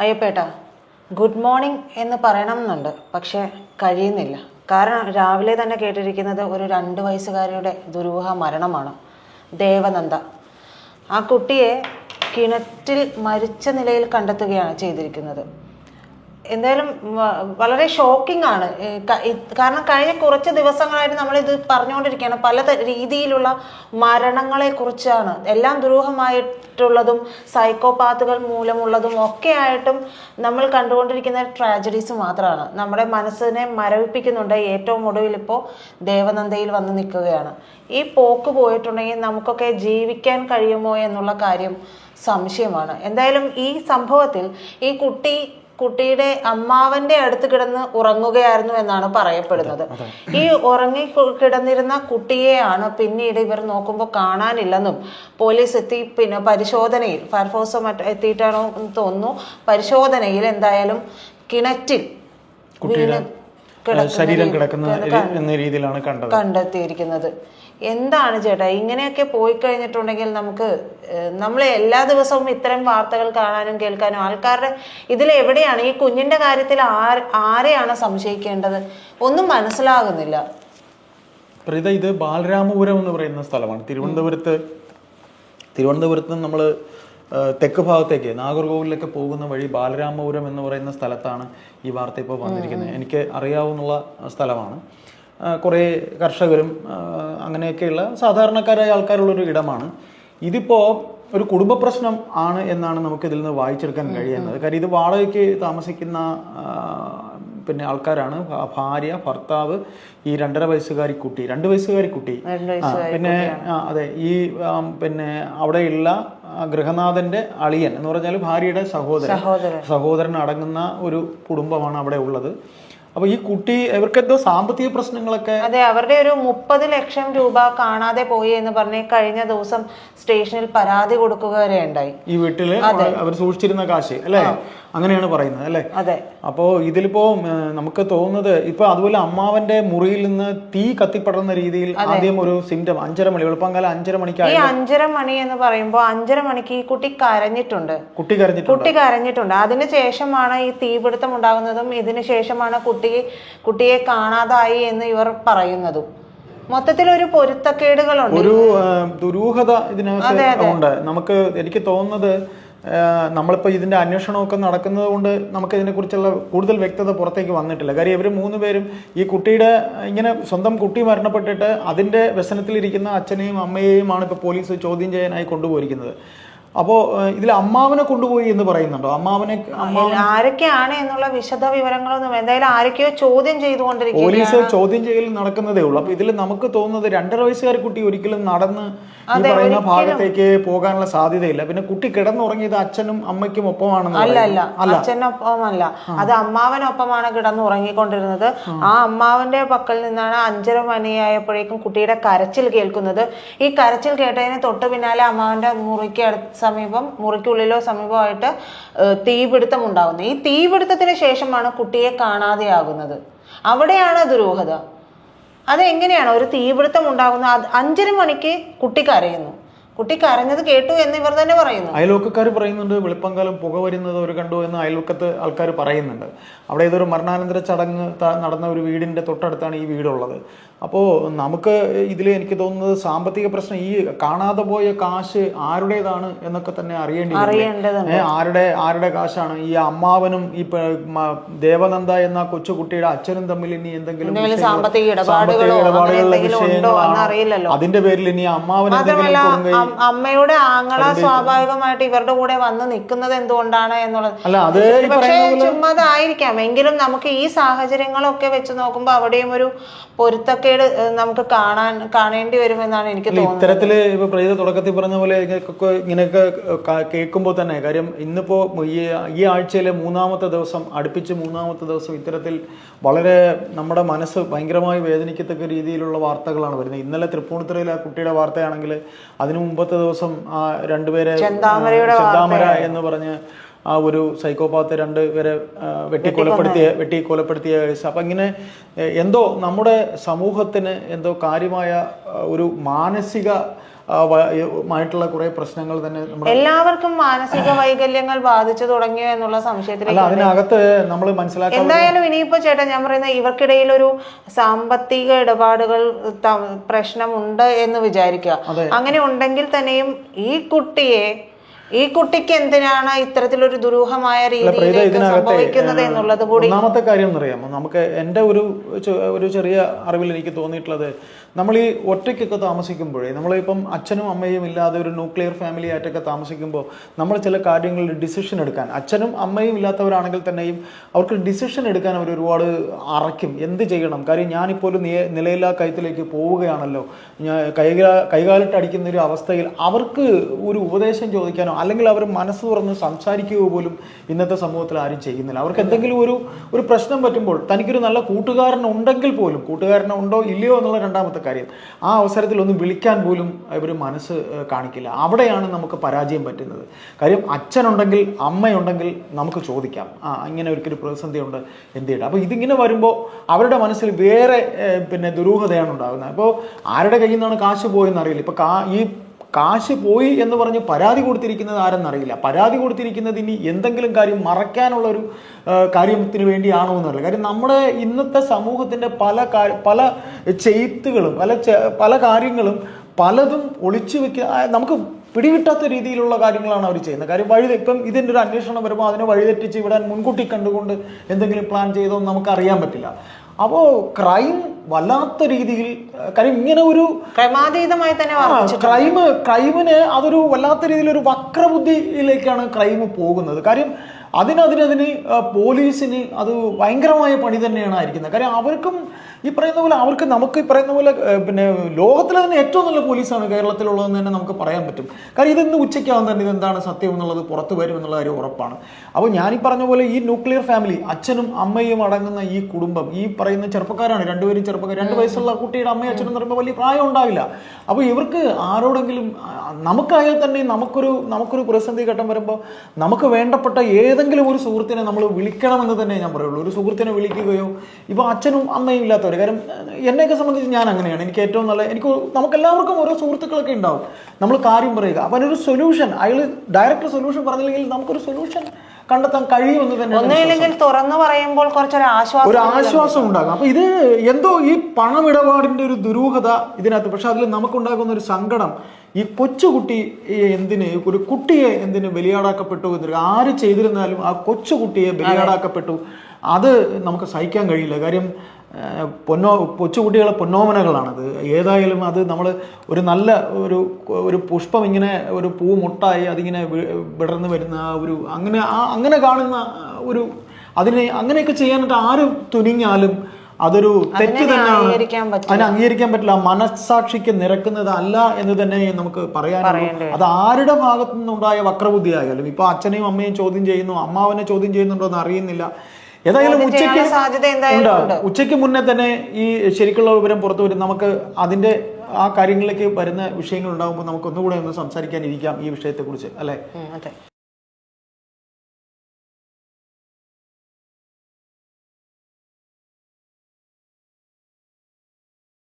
അയ്യപ്പേട്ട good morning എന്ന് പറയണം എന്നുണ്ട് പക്ഷേ കഴിയുന്നില്ല. കാരണം രാവിലെ തന്നെ കേട്ടിരിക്കുന്നത് ഒരു രണ്ട് വയസ്സുകാരിയുടെ ദുരൂഹ മരണമാണ് ദേവനന്ദ. ആ കുട്ടിയെ കിണറ്റിൽ മരിച്ച നിലയിൽ കണ്ടെത്തുകയാണ് ചെയ്തിരിക്കുന്നത്. എന്തായാലും വളരെ ഷോക്കിംഗ് ആണ്. കാരണം കഴിഞ്ഞ കുറച്ച് ദിവസങ്ങളായിട്ട് നമ്മൾ ഇത് പറഞ്ഞുകൊണ്ടിരിക്കുകയാണ് പല രീതിയിലുള്ള മരണങ്ങളെ കുറിച്ചാണ് എല്ലാം ദുരൂഹമായിട്ടുള്ളതും സൈക്കോപാത്തുകൾ മൂലമുള്ളതും ഒക്കെ ആയിട്ടും നമ്മൾ കണ്ടുകൊണ്ടിരിക്കുന്ന ട്രാജഡീസ് മാത്രമാണ് നമ്മുടെ മനസ്സിനെ മരവിപ്പിക്കുന്നുണ്ട്. ഏറ്റവും ഒടുവിൽ ഇപ്പോൾ ദേവനന്ദയിൽ വന്ന് നിൽക്കുകയാണ്. ഈ പോക്ക് പോയിട്ടുണ്ടെങ്കിൽ നമുക്കൊക്കെ ജീവിക്കാൻ കഴിയുമോ എന്നുള്ള കാര്യം സംശയമാണ്. എന്തായാലും ഈ സംഭവത്തിൽ ഈ കുട്ടി കുട്ടിയുടെ അമ്മാവന്റെ അടുത്ത് കിടന്ന് ഉറങ്ങുകയായിരുന്നു എന്നാണ് പറയപ്പെടുന്നത്. ഈ ഉറങ്ങി കിടന്നിരുന്ന കുട്ടിയെയാണ് പിന്നീട് ഇവർ നോക്കുമ്പോൾ കാണാനില്ലെന്നും പോലീസ് എത്തി പിന്നെ പരിശോധനയിൽ ഫയർഫോഴ്സ് മറ്റ എത്തിയിട്ടാണോ എന്ന് തോന്നുന്നു. പരിശോധനയിൽ എന്തായാലും കിണറ്റിൽ വീണ് ശരീരം കിടക്കുന്ന എന്ന രീതിയിലാണ് കണ്ടത്. കണ്ടെത്തിയിരിക്കുന്നത്. എന്താണ് ചേട്ടാ ഇങ്ങനെയൊക്കെ പോയി കഴിഞ്ഞിട്ടുണ്ടെങ്കിൽ നമുക്ക് നമ്മൾ എല്ലാ ദിവസവും ഇത്തരം വാർത്തകൾ കാണാനും കേൾക്കാനും ആൾക്കാരുടെ ഇതിൽ എവിടെയാണ് ഈ കുഞ്ഞിന്റെ കാര്യത്തിൽ ആര് ആരെയാണ് സംശയിക്കേണ്ടത്? ഒന്നും മനസ്സിലാകുന്നില്ല. പ്രീത ഇത് ബാലരാമപുരം എന്ന് പറയുന്ന സ്ഥലമാണ്. തിരുവനന്തപുരത്ത് തിരുവനന്തപുരത്ത് നമ്മൾ തെക്ക് ഭാഗത്തേക്ക് നാഗർകോവിലൊക്കെ പോകുന്ന വഴി ബാലരാമപുരം എന്ന് പറയുന്ന സ്ഥലത്താണ് ഈ വാർത്ത ഇപ്പോൾ വന്നിരിക്കുന്നത്. എനിക്ക് അറിയാവുന്ന സ്ഥലമാണ്. കുറേ കർഷകരും അങ്ങനെയൊക്കെയുള്ള സാധാരണക്കാരായ ആൾക്കാരുള്ളൊരു ഇടമാണ്. ഇതിപ്പോൾ ഒരു കുടുംബ പ്രശ്നം ആണ് എന്നാണ് നമുക്ക് ഇതിൽ നിന്ന് വായിച്ചെടുക്കാൻ കഴിയുന്നത്. കാര്യം ഇത് വാടകയ്ക്ക് താമസിക്കുന്ന പിന്നെ ആൾക്കാരാണ്. ഭാര്യ ഭർത്താവ് ഈ രണ്ടര വയസ്സുകാരി കുട്ടി രണ്ട് വയസ്സുകാരി കുട്ടി. പിന്നെ അതെ ഈ പിന്നെ അവിടെയുള്ള ഗൃഹനാഥന്റെ അളിയൻ എന്ന് പറഞ്ഞാൽ ഭാര്യയുടെ സഹോദരൻ. സഹോദരൻ. അടങ്ങുന്ന ഒരു കുടുംബമാണ് അവിടെ ഉള്ളത്. അപ്പൊ ഈ കുട്ടി ഇവർക്കെന്തോ സാമ്പത്തിക പ്രശ്നങ്ങളൊക്കെ അതെ അവരുടെ ഒരു മുപ്പത് ലക്ഷം രൂപ കാണാതെ പോയി എന്ന് പറഞ്ഞ് കഴിഞ്ഞ ദിവസം സ്റ്റേഷനിൽ പരാതി കൊടുക്കുക വരെ ഉണ്ടായി ഈ വീട്ടിൽ അവർ സൂക്ഷിച്ചിരുന്ന കാശ് അല്ലേ? അങ്ങനെയാണ് പറയുന്നത് അല്ലേ? അതെ. അപ്പോ ഇതിലിപ്പോ നമുക്ക് തോന്നുന്നത് ഇപ്പൊ അതുപോലെ അമ്മാവന്റെ മുറിയിൽ നിന്ന് തീ കത്തിപ്പടർന്ന രീതിയിൽ ആദ്യം ഒരു സിംറ്റം അഞ്ചര മണി വെളുപ്പംകാലം അഞ്ചര ഈ അഞ്ചര മണി എന്ന് പറയുമ്പോൾ അഞ്ചര മണിക്ക് ഈ കുട്ടി കരഞ്ഞിട്ടുണ്ട്. കുട്ടി കരഞ്ഞിട്ടുണ്ട്. കുട്ടി കരഞ്ഞിട്ടുണ്ട്. അതിന് ശേഷമാണ് ഈ തീപിടുത്തം ഉണ്ടാകുന്നതും ഇതിന് ശേഷമാണ് കുട്ടി കുട്ടിയെ കാണാതായി എന്ന് ഇവർ പറയുന്നതും. മൊത്തത്തിൽ ഒരു പൊരുത്തക്കേടുകളുണ്ട്. ഒരു ദുരൂഹത ഇതിനകത്ത് ഉണ്ട്. നമുക്ക് എനിക്ക് തോന്നുന്നത് ആ, ഇതിന്റെ ഇതിന്റെ അന്വേഷണമൊക്കെ നടക്കുന്നത് കൊണ്ട് നമുക്ക് ഇതിനെക്കുറിച്ചുള്ള കൂടുതൽ വ്യക്തത പുറത്തേക്ക് വന്നിട്ടില്ല. കാര്യം ഇവർ മൂന്ന് പേരും ഈ കുട്ടിയുടെ ഇങ്ങനെ സ്വന്തം കുട്ടി മരണപ്പെട്ടിട്ട് അതിന്റെ വ്യസനത്തിലിരിക്കുന്ന അച്ഛനെയും അമ്മയെയുമാണ് ഇപ്പോൾ പോലീസ് ചോദ്യം ചെയ്യാനായി കൊണ്ടുപോയിരിക്കുന്നത്. അപ്പോ ഇതിൽ അമ്മാവനെ കൊണ്ടുപോയി എന്ന് പറയുന്നുണ്ടോ? അമ്മാവനെ അമ്മ ആരൊക്കെയാണ് എന്നുള്ള വിശദ വിവരങ്ങളൊന്നും എന്തായാലും ആരൊക്കെയോ ചോദ്യം ചെയ്തുകൊണ്ടിരിക്കും പോലീസ് ചോദ്യം ചെയ്യൽ നടക്കുന്നതേ ഉള്ളൂ. അപ്പൊ ഇതിൽ നമുക്ക് തോന്നുന്നത് രണ്ടര വയസ്സുകാരി കുട്ടി ഒരിക്കലും നടന്ന് ഈ പറയുന്ന ഭാഗത്തേക്ക് പോകാനുള്ള സാധ്യതയില്ല. പിന്നെ കുട്ടി കിടന്നുറങ്ങിയത് അച്ഛനും അമ്മയ്ക്കും ഒപ്പമാണെന്ന് അല്ല അല്ല. അച്ഛനൊപ്പമല്ല. അത് അമ്മാവനൊപ്പമാണ് കിടന്നുറങ്ങിക്കൊണ്ടിരുന്നത്. ആ. അമ്മാവന്റെ പക്കൽ നിന്നാണ് അഞ്ചര മണിയായപ്പോഴേക്കും കുട്ടിയുടെ കരച്ചിൽ കേൾക്കുന്നത്. ഈ കരച്ചിൽ കേട്ടതിന് തൊട്ട് പിന്നാലെ അമ്മാവന്റെ മുറിക്ക് സമീപം മുറിക്കുള്ളിലോ സമീപമായിട്ട് തീപിടുത്തം ഉണ്ടാകുന്നത് ഈ തീപിടുത്തത്തിന് ശേഷമാണ് കുട്ടിയെ കാണാതെയാകുന്നത്. അവിടെയാണ് ദുരൂഹത. അതെങ്ങനെയാണ്? ഒരു തീപിടുത്തം ഉണ്ടാകുന്നത് അഞ്ചര മണിക്ക് കുട്ടി കരയുന്നു. കുട്ടി കരഞ്ഞത് കേട്ടു എന്ന് ഇവർ തന്നെ പറയുന്നു അയൽവക്കക്കാർ പറയുന്നുണ്ട് വെളുപ്പംകാലം പുക വരുന്നത് അവർ കണ്ടു എന്ന് അയൽവക്കത്ത് ആൾക്കാർ പറയുന്നുണ്ട് അവിടെ ഇതൊരു മരണാനന്തര ചടങ്ങ് നടന്ന ഒരു വീടിന്റെ തൊട്ടടുത്താണ് ഈ വീടുള്ളത് അപ്പോൾ നമുക്ക് ഇതിൽ എനിക്ക് തോന്നുന്നത് സാമ്പത്തിക പ്രശ്നം ഈ കാണാതെ പോയ കാശ് ആരുടേതാണ് എന്നൊക്കെ തന്നെ അറിയേണ്ടി. ആരുടെ ആരുടെ കാശാണ് ഈ അമ്മാവനും ഈ ദേവനന്ദ എന്ന കൊച്ചുകുട്ടിയുടെ അച്ഛനും തമ്മിൽ ഇനി എന്തെങ്കിലും സാമ്പത്തിക ഇടപാടുകളോ വിഷയങ്ങളാണോ? എന്നറിയില്ലല്ലോ. അതിന്റെ പേരിൽ ഇനി അമ്മാവൻ എന്തെങ്കിലും അമ്മയുടെ ആങ്ങള സ്വാഭാവികമായിട്ട് ഇവരുടെ കൂടെ വന്ന് നിൽക്കുന്നത് എന്തുകൊണ്ടാണ് എന്നുള്ളത്. പക്ഷേ ചുമ്മാതായിരിക്കാം. എങ്കിലും നമുക്ക് ഈ സാഹചര്യങ്ങളൊക്കെ വെച്ച് നോക്കുമ്പോൾ അവിടെയും ഒരു പൊരുത്തക്കേട് നമുക്ക് കാണാൻ കാണേണ്ടി വരുമെന്നാണ് എനിക്ക് തോന്നുന്നത്. ഇത്തരത്തിൽ ഇപ്പൊ പ്രീത തുടക്കത്തിൽ പറഞ്ഞ പോലെ ഇങ്ങനെയൊക്കെ കേൾക്കുമ്പോൾ തന്നെ കാര്യം ഇന്നിപ്പോ ഈ ഈ ആഴ്ചയിലെ മൂന്നാമത്തെ ദിവസം അടുപ്പിച്ച് മൂന്നാമത്തെ ദിവസം ഇത്തരത്തിൽ വളരെ നമ്മുടെ മനസ്സ് ഭയങ്കരമായി വേദനിക്കത്തക്ക രീതിയിലുള്ള വാർത്തകളാണ് വരുന്നത്. ഇന്നലെ തൃപ്പൂണിത്തുറയിലെ ആ കുട്ടിയുടെ വാർത്തയാണെങ്കിൽ അതിനു മുമ്പത്തെ ദിവസം ആ രണ്ടുപേരെ ചെന്താമര എന്ന് പറഞ്ഞ് ആ ഒരു സൈക്കോപാത്ത് രണ്ട് പേരെ വെട്ടി കൊലപ്പെടുത്തിയ വെട്ടി കൊലപ്പെടുത്തിയ കേസ്. അപ്പം ഇങ്ങനെ എന്തോ നമ്മുടെ സമൂഹത്തിന് എന്തോ കാര്യമായ ഒരു മാനസിക മായിട്ടുള്ള കുറെ പ്രശ്നങ്ങൾ തന്നെ എല്ലാവർക്കും മാനസിക വൈകല്യങ്ങൾ ബാധിച്ചു തുടങ്ങിയോ എന്നുള്ള സംശയത്തിലേക്ക് അതിനകത്ത് നമ്മൾ മനസ്സിലാക്കി എന്തായാലും ഇനിയിപ്പോ ചേട്ടാ ഞാൻ പറയുന്ന ഇവർക്കിടയിൽ ഒരു സാമ്പത്തിക ഇടപാടുകൾ പ്രശ്നമുണ്ട് എന്ന് വിചാരിക്കുക. അങ്ങനെ ഉണ്ടെങ്കിൽ തന്നെയും ഈ കുട്ടിയെ ഈ കുട്ടിക്ക് എന്തിനാണ് ഇത്തരത്തിലൊരു ദുരൂഹമായ രീതിയിൽ രീതിയിലേക്ക് ഇതിനകത്തെ സംഭവിക്കുന്നത് എന്നുള്ളത് കൂടി ഒന്നാമത്തെ കാര്യം എന്നറിയാമോ? നമുക്ക് എന്റെ ഒരു ഒരു ചെറിയ അറിവിൽ എനിക്ക് തോന്നിയിട്ടുള്ളത് നമ്മൾ ഈ ഒറ്റയ്ക്കൊക്കെ താമസിക്കുമ്പോഴേ നമ്മളിപ്പം അച്ഛനും അമ്മയും ഇല്ലാതെ ഒരു ന്യൂക്ലിയർ ഫാമിലി ആയിട്ടൊക്കെ താമസിക്കുമ്പോൾ നമ്മൾ ചില കാര്യങ്ങളിൽ ഡിസിഷൻ എടുക്കാൻ അച്ഛനും അമ്മയും ഇല്ലാത്തവരാണെങ്കിൽ തന്നെയും അവർക്ക് ഡിസിഷൻ എടുക്കാൻ അവർ ഒരുപാട് അറയ്ക്കും. എന്ത് ചെയ്യണം? കാര്യം ഞാനിപ്പോൾ ഒരു നിലയില്ലാ കയത്തിലേക്ക് പോവുകയാണല്ലോ. ഞാൻ കൈകാലിട്ട് അടിക്കുന്ന ഒരു അവസ്ഥയിൽ അവർക്ക് ഒരു ഉപദേശം ചോദിക്കാനോ അല്ലെങ്കിൽ അവർ മനസ്സ് തുറന്ന് സംസാരിക്കുക പോലും ഇന്നത്തെ സമൂഹത്തിൽ ആരും ചെയ്യുന്നില്ല. അവർക്ക് എന്തെങ്കിലും ഒരു ഒരു പ്രശ്നം പറ്റുമ്പോൾ തനിക്കൊരു നല്ല കൂട്ടുകാരൻ ഉണ്ടെങ്കിൽ പോലും കൂട്ടുകാരൻ ഉണ്ടോ ഇല്ലയോ എന്നുള്ള രണ്ടാമത്തെ കാര്യം ആ അവസരത്തിൽ ഒന്ന് വിളിക്കാൻ പോലും ഇവർ മനസ്സ് കാണിക്കില്ല. അവിടെയാണ് നമുക്ക് പരാജയം പറ്റുന്നത്. കാര്യം അച്ഛനുണ്ടെങ്കിൽ അമ്മയുണ്ടെങ്കിൽ നമുക്ക് ചോദിക്കാം. ആ ഇങ്ങനെ ഒരിക്കലും പ്രതിസന്ധി ഉണ്ട് എന്ത് ചെയ്യണം? അപ്പോൾ ഇതിങ്ങനെ വരുമ്പോൾ അവരുടെ മനസ്സിൽ വേറെ പിന്നെ ദുരൂഹതയാണ് ഉണ്ടാകുന്നത്. അപ്പോൾ ആരുടെ കയ്യിൽ നിന്നാണ് കാശ് പോയെന്ന് അറിയില്ല ഇപ്പോൾ കാ ഈ കാശ് പോയി എന്ന് പറഞ്ഞ് പരാതി കൊടുത്തിരിക്കുന്നത് ആരെന്നറിയില്ല പരാതി കൊടുത്തിരിക്കുന്നത് ഇനി എന്തെങ്കിലും കാര്യം മറയ്ക്കാനുള്ള ഒരു കാര്യത്തിന് വേണ്ടിയാണോ എന്നറിയില്ല കാര്യം നമ്മുടെ ഇന്നത്തെ സമൂഹത്തിന്റെ പല പല ചെയ്ത്തുകളും പല പല കാര്യങ്ങളും പലതും ഒളിച്ചു വെക്കുക നമുക്ക് പിടികിട്ടാത്ത രീതിയിലുള്ള കാര്യങ്ങളാണ് അവർ ചെയ്യുന്നത്. കാര്യം വഴി ഇപ്പം ഇതിന്റെ ഒരു അന്വേഷണം വരുമ്പോൾ അതിനെ വഴിതെറ്റിച്ച് ഇവിടെ മുൻകൂട്ടി കണ്ടുകൊണ്ട് എന്തെങ്കിലും പ്ലാൻ ചെയ്തോ നമുക്ക് അറിയാൻ പറ്റില്ല. അപ്പോൾ ക്രൈം വല്ലാത്ത രീതിയിൽ കാര്യം ഇങ്ങനെ ഒരു ക്രമാതീതമായി തന്നെ ക്രൈം ക്രൈമിന് അതൊരു വല്ലാത്ത രീതിയിൽ ഒരു വക്രബുദ്ധിയിലേക്കാണ് ക്രൈം പോകുന്നത്. കാര്യം അതിനതിനതിന് പോലീസിന് അത് ഭയങ്കരമായ പണി തന്നെയാണ് ആയിരിക്കുന്നത്. കാര്യം അവർക്കും ഈ പറയുന്ന പോലെ അവർക്ക് നമുക്ക് ഈ പറയുന്ന പോലെ പിന്നെ ലോകത്തിലെ തന്നെ ഏറ്റവും നല്ല പോലീസാണ് കേരളത്തിലുള്ളതെന്ന് തന്നെ നമുക്ക് പറയാൻ പറ്റും. കാര്യം ഇതിന്ന് ഉച്ചയ്ക്കാവും തന്നെ ഇതെന്താണ് സത്യം എന്നുള്ളത് പുറത്തു വരും എന്നുള്ള കാര്യം ഉറപ്പാണ്. അപ്പോൾ ഞാനീ പറഞ്ഞ പോലെ ഈ ന്യൂക്ലിയർ ഫാമിലി അച്ഛനും അമ്മയും അടങ്ങുന്ന ഈ കുടുംബം ഈ പറയുന്ന ചെറുപ്പക്കാരാണ് രണ്ടുപേരും ചെറുപ്പക്കാർ രണ്ട് വയസ്സുള്ള കുട്ടിയുടെ അമ്മയും അച്ഛനും എന്ന് പറയുമ്പോൾ വലിയ പ്രായം ഉണ്ടാവില്ല. അപ്പോൾ ഇവർക്ക് ആരോടെങ്കിലും നമുക്കായാൽ തന്നെ നമുക്കൊരു നമുക്കൊരു പ്രതിസന്ധി ഘട്ടം വരുമ്പോൾ നമുക്ക് വേണ്ടപ്പെട്ട ഏതെങ്കിലും ഒരു സുഹൃത്തിനെ നമ്മൾ വിളിക്കണമെന്ന് തന്നെ ഞാൻ പറയുള്ളൂ. ഒരു സുഹൃത്തിനെ വിളിക്കുകയോ ഇപ്പോൾ അച്ഛനും അമ്മയും ഇല്ലാത്തവർ കാരണം എന്നെയൊക്കെ സംബന്ധിച്ച് ഞാൻ അങ്ങനെയാണ്. എനിക്ക് ഏറ്റവും നല്ല എനിക്ക് നമുക്ക് എല്ലാവർക്കും ഓരോ സുഹൃത്തുക്കളൊക്കെ ഉണ്ടാവും. നമ്മൾ കാര്യം പറയുക. അപ്പം അതിനൊരു സൊല്യൂഷൻ അയാൾ ഡയറക്റ്റ് സൊല്യൂഷൻ പറഞ്ഞില്ലെങ്കിൽ നമുക്കൊരു സൊല്യൂഷൻ കണ്ടെത്താൻ കഴിയുമെന്ന് തന്നെ ഒന്നുമില്ലെങ്കിൽ തുറന്നു പറയുമ്പോൾ കുറച്ചൊരു ആശ്വാസം ഒരു ആശ്വാസം ഉണ്ടാകും. അപ്പൊ ഇത് എന്തോ ഈ പണമിടപാടിന്റെ ഒരു ദുരൂഹത ഇതിനകത്ത്. പക്ഷെ അതിൽ നമുക്കുണ്ടാകുന്ന ഒരു സങ്കടം ഈ കൊച്ചുകുട്ടി എന്തിന് ഒരു കുട്ടിയെ എന്തിന് ബലിയാടാക്കപ്പെട്ടു എന്ന് ആര് ചെയ്തിരുന്നാലും ആ കൊച്ചുകുട്ടിയെ ബലിയാടാക്കപ്പെട്ടു. അത് നമുക്ക് സഹിക്കാൻ കഴിയില്ല. കാര്യം പൊന്നോ കൊച്ചുകുട്ടികളെ പൊന്നോമനകളാണത്. ഏതായാലും അത് നമ്മൾ ഒരു നല്ല ഒരു ഒരു പുഷ്പം ഇങ്ങനെ ഒരു പൂ മുട്ടായി അതിങ്ങനെ വിടർന്നു വരുന്ന ആ ഒരു അങ്ങനെ ആ അങ്ങനെ കാണുന്ന ഒരു അതിനെ അങ്ങനെയൊക്കെ ചെയ്യാനായിട്ട് ആര് തുനിഞ്ഞാലും അതൊരു തെറ്റ് തന്നെയാണ്. അതിനെ അംഗീകരിക്കാൻ പറ്റില്ല. മനസ്സാക്ഷിക്ക് നിരക്കുന്നതല്ല എന്ന് തന്നെ നമുക്ക് പറയാനുള്ളൂ. അത് ആരുടെ ഭാഗത്തു നിന്നുണ്ടായ വക്രബുദ്ധി ആയാലും ഇപ്പൊ അച്ഛനെയും അമ്മയും ചോദ്യം ചെയ്യുന്നു അമ്മാവനെ ചോദ്യം ചെയ്യുന്നുണ്ടോ എന്ന് അറിയുന്നില്ല. ഏതായാലും ഉച്ചയ്ക്ക്. ഉച്ചയ്ക്ക് മുന്നേ തന്നെ ഈ ശരിക്കുള്ള വിവരം പുറത്തു വരും. നമുക്ക് അതിന്റെ ആ കാര്യങ്ങളിലേക്ക് വരുന്ന വിഷയങ്ങൾ ഉണ്ടാകുമ്പോൾ നമുക്ക് ഒന്നുകൂടെ ഒന്ന് സംസാരിക്കാനിരിക്കാം ഈ വിഷയത്തെക്കുറിച്ച് അല്ലേ? അല്ലെ